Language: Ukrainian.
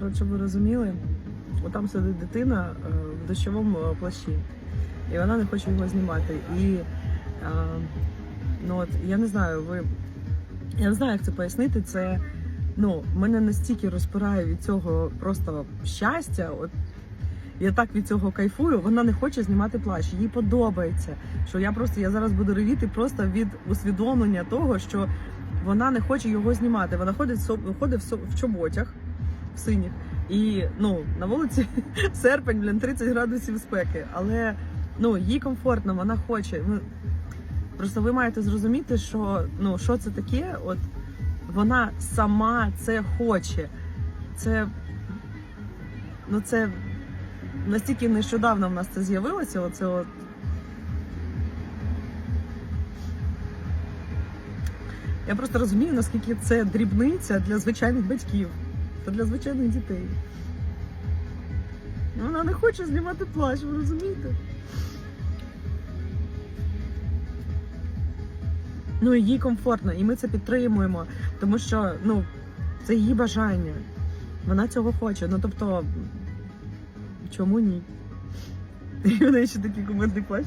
Коротше, ви розуміли, отам сидить дитина е, в дощовому е, плащі, і вона не хоче його знімати. І е, ну от я не знаю, ви я не знаю, як це пояснити. Це ну мене настільки розпирає від цього просто щастя. От я так від цього кайфую. Вона не хоче знімати плащ. Їй подобається. Що я просто я зараз буду ревіти просто від усвідомлення того, що вона не хоче його знімати. Вона ходить ходить в чоботях в синіх. І ну на вулиці серпень, блін, 30 градусів спеки. Але ну їй комфортно, вона хоче. Просто ви маєте зрозуміти, що ну що це таке. От вона сама це хоче. Це ну це настільки нещодавно в нас це з'явилося. Оце от. Я просто розумію, наскільки це дрібниця для звичайних батьків та для звичайних дітей. Вона не хоче знімати плащ, ви розумієте? Ну їй комфортно, і ми це підтримуємо, тому що ну, це її бажання. Вона цього хоче. Ну тобто, чому ні? І в неї ще такий кумедний плащ.